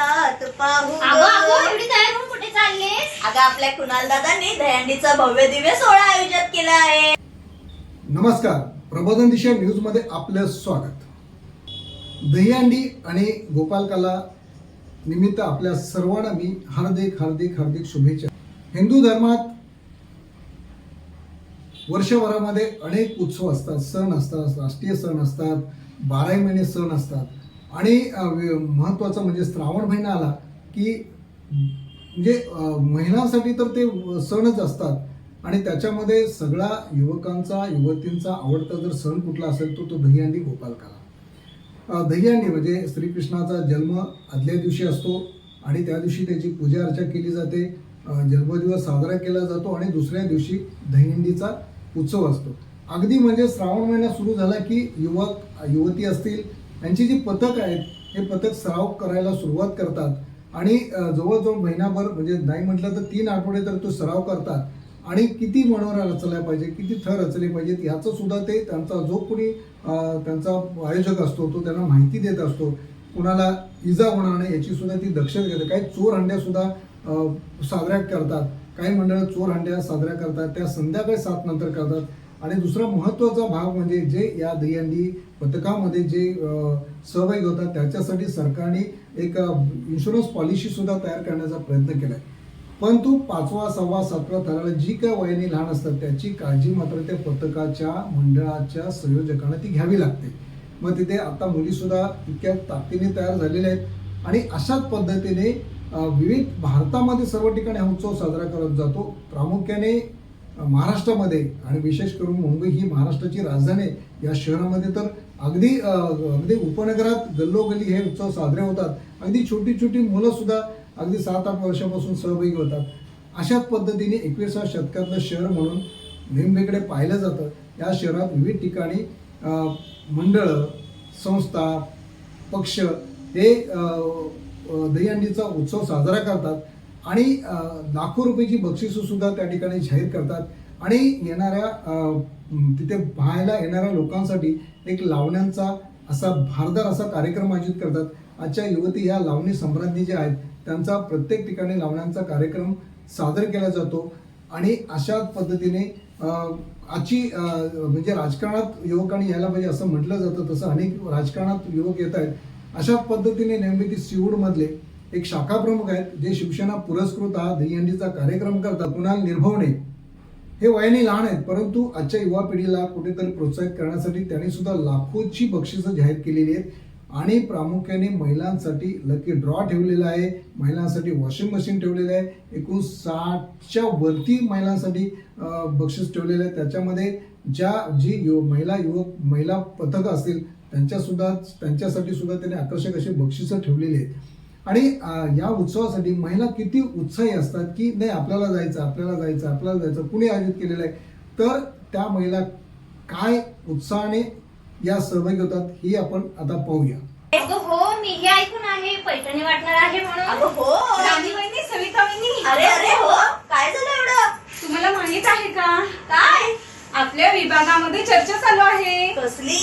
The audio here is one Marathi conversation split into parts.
जात पाहू ग. अगं अगं एवढी तयार होऊन कुठे चाललेस? अगं आपल्या कुणाल दादांनी दहंडीचा भव्य दिव्य सोहळा आयोजित केला आहे. नमस्कार. प्रबोधन दिशा न्यूजमध्ये आपलं स्वागत. दहीहंडी आणि गोपालकाला निमित्त आपल्या सर्वांना मी हार्दिक हार्दिक हार्दिक शुभेच्छा. हिंदू धर्मात वर्षभरामध्ये अनेक उत्सव असतात. सण असतात राष्ट्रीय सण असतात बाराही महिने सण असतात. आणि महत्त्वाचं म्हणजे श्रावण महिना आला की म्हणजे महिलांसाठी तर ते सणच असतात. आणि त्याच्यामध्ये सगळा युवकांचा युवतींचा आवडता जर सण कुठला असेल तो तो दहीहंडी गोपालकाला. अ, दहीहंडी म्हणजे श्रीकृष्णाचा जन्म आदल्या दिवशी असतो आणि त्या दिवशी त्याची पूजा अर्चा केली जाते. जन्मदिवस साजरा केला जातो आणि दुसऱ्या दिवशी दहीहंडीचा उत्सव असतो. अगदी म्हणजे श्रावण महिना सुरू झाला की युवक युवती असतील यांची जी पथक आहेत हे पथक सराव करायला सुरुवात करतात. आणि जवळजवळ महिनाभर म्हणजे नाही म्हटलं तर तीन आठवडे तर तो सराव करतात. आणि किती मनोरा रचल्या पाहिजे किती थर रचले पाहिजेत याचं सुद्धा ते त्यांचा जो कोणी त्यांचा आयोजक असतो तो त्यांना माहिती देत असतो. कुणाला इजा होणार नाही याची सुद्धा ती दक्षता घेते काही चोर हंड्या सुद्धा साजऱ्या करतात. काही मंडळं चोर हंड्या साजऱ्या करतात. त्या संध्याकाळी सात नंतर करतात. आणि दुसरा महत्त्वाचा भाग म्हणजे जे या दहीहंडी पथकामध्ये जे सहभागी होतात त्याच्यासाठी सरकारने एक इन्शुरन्स पॉलिसी सुद्धा तयार करण्याचा प्रयत्न केला आहे परंतु पाचवा सहावा सातवा थराला जी काय वयाने लहान असतात त्याची काळजी मात्र त्या पथकाच्या मंडळाच्या संयोजकांना ती घ्यावी लागते. मग तिथे आता मुलीसुद्धा इतक्या ताकदीने तयार झालेल्या आहेत. आणि अशाच पद्धतीने विविध भारतामध्ये सर्व ठिकाणी हा उत्सव साजरा करत जातो. प्रामुख्याने महाराष्ट्रामध्ये आणि विशेष करून मुंबई ही महाराष्ट्राची राजधानी आहे. या शहरामध्ये तर अगदी अगदी उपनगरात गल्लोगल्ली हे उत्सव साजरे होतात. अगदी छोटी छोटी मुलं सुद्धा अगदी सात आठ वर्षापासून सहभागी होतात. अशाच पद्धतीने एकविसाव्या शतकातलं शहर म्हणून नेहमीकडे पाहिलं जातं. या शहरात विविध ठिकाणी मंडळं संस्था पक्ष हे दहीहंडीचा उत्सव साजरा करतात. आणि लाखो रुपयाची बक्षिसंसुद्धा त्या ठिकाणी जाहीर करतात. आणि येणाऱ्या तिथे पाहायला येणाऱ्या लोकांसाठी एक लावण्यांचा असा भारदार असा कार्यक्रम आयोजित करतात. आजच्या युवती ह्या लावणी संभ्रांती ज्या आहेत त्यांचा प्रत्येक ठिकाणी लावण्यांचा कार्यक्रम सादर केला जातो. आणि अशा पद्धतीने आजची म्हणजे राजकारणात युवकांनी यायला पाहिजे म्हणजे असं म्हटलं जातं तसं अनेक राजकारणात युवक येत आहेत. अशा पद्धतीने नेहमी ती सिवूडमधले एक शाखा प्रमुख आहेत जे शिवसेना पुरस्कृत हा दहीहंडीचा कार्यक्रम करतात कुणाल निर्भवणे हे वयाने लहान आहेत परंतु आजच्या युवा पिढीला कुठेतरी प्रोत्साहित करण्यासाठी त्यांनी सुद्धा लाखोची बक्षिसं जाहीर केलेली आहेत. आणि प्रामुख्याने महिलांसाठी लकी ड्रॉ ठेवलेला आहे. महिलांसाठी वॉशिंग मशीन ठेवलेलं आहे. एकूण साठच्या वरती महिलांसाठी बक्षीस ठेवलेलं आहे. त्याच्यामध्ये ज्या जी युव महिला युवक महिला पथक असतील त्यांच्यासुद्धा त्यांच्यासाठी सुद्धा त्यांनी आकर्षक अशी बक्षिसं ठेवलेली आहेत. आणि या उत्सवासाठी महिला किती उत्साही असतात की नाही आपल्याला जायचं आपल्याला जायचं आपल्याला जायचं कुणी आयोजित केलेलं आहे तर त्या महिला काय उत्साहाने या सहभागी होतात ही आपण आता पाहूया. अगं हो मी हे ऐकून आहे पैठणी वाटणार आहे म्हणून. हो. राणी वहिनी सविता वहिनी अरे अरे हो. काय झालं एवढं? तुम्हाला माहीत आहे का? काय? आपल्या विभागामध्ये चर्चा चालू आहे. कसली?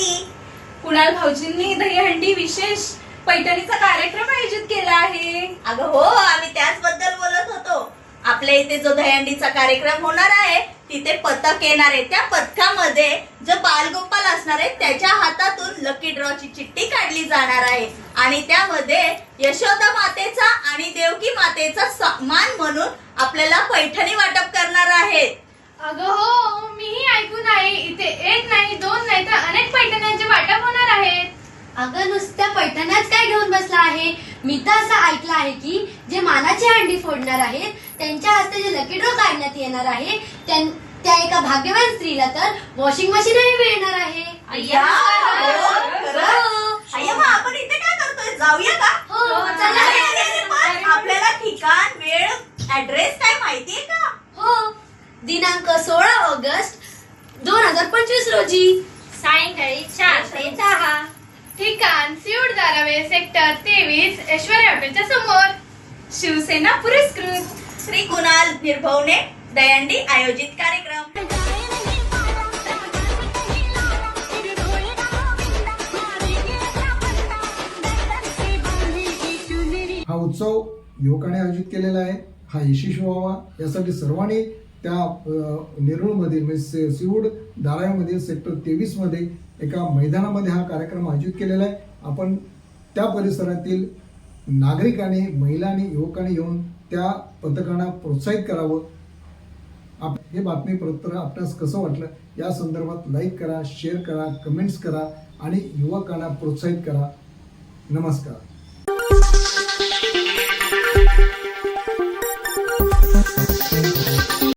कुणाल भाऊजींनी दहीहंडी विशेष पैठणीचा कार्यक्रम आयोजित केला आहे. अगं हो आम्ही त्याच बद्दल बोलत होतो. आपल्या इथे जो दहीहंडीचा कार्यक्रम होणार आहे तिथे पथक येणार आहे. त्या पथकामध्ये जो बालगोपाल असणार आहे त्याच्या हातातून लकी ड्रॉची चिठ्ठी काढली जाणार आहे. आणि त्यामध्ये यशोदा मातेचा आणि देवकी मातेचा सन्मान म्हणून आपल्याला पैठणी वाटप करणार आहेत. अगं हो मीही ऐकून आहे. इथे एक नाही दोन नाही तर अनेक पैठण्यांचे वाटप होणार आहेत अगं नुसत्या पैठण्याच काय घेऊन बसला आहे? मी तर असं ऐकलं आहे की जे मानाची हंडी फोडणार आहेत त्यांच्या हस्ते जे लकी ड्रॉ काढण्यात येणार आहे त्यां- त्या एका भाग्यवान स्त्रीला तर वॉशिंग मशीनही मिळणार आहे. अय्या, हो, खरंच? अय्या, मग आपण इथे काय करतोय? जाऊया का? हो, चला. अरे, अरे, अरे, पण आपल्याला ठिकाण वेळ ऍड्रेस काय माहितीये का? हो. दिनांक सोळा ऑगस्ट दोन हजार पंचवीस रोजी. सायंकाळी चार ते दहा. ठिकाण सिऊड दारावे सेक्टर तेवीस ऐश्वर्या हॉटेलच्या समोर. शिवसेना पुरस्कृत. श्री कुणाल निर्भवने दयांडी आयोजित कार्यक्रम. हा उत्सव युवकाने आयोजित केलेला आहे. हा यशस्वी व्हावा. यासाठी सर्वांनी त्या अ, नेरूळमधील म्हणजे से- सिऊड धारावीमधील सेक्टर तेवीसमध्ये एका मैदानामध्ये हा कार्यक्रम आयोजित केलेला आहे. आपण त्या परिसरातील नागरिकांनी महिलांनी युवकांनी येऊन त्या पथकांना प्रोत्साहित करावं. आप हे बातमीपत्र आपणास कसं वाटलं? या संदर्भात लाईक करा शेअर करा कमेंट्स करा आणि युवकांना प्रोत्साहित करा. नमस्कार.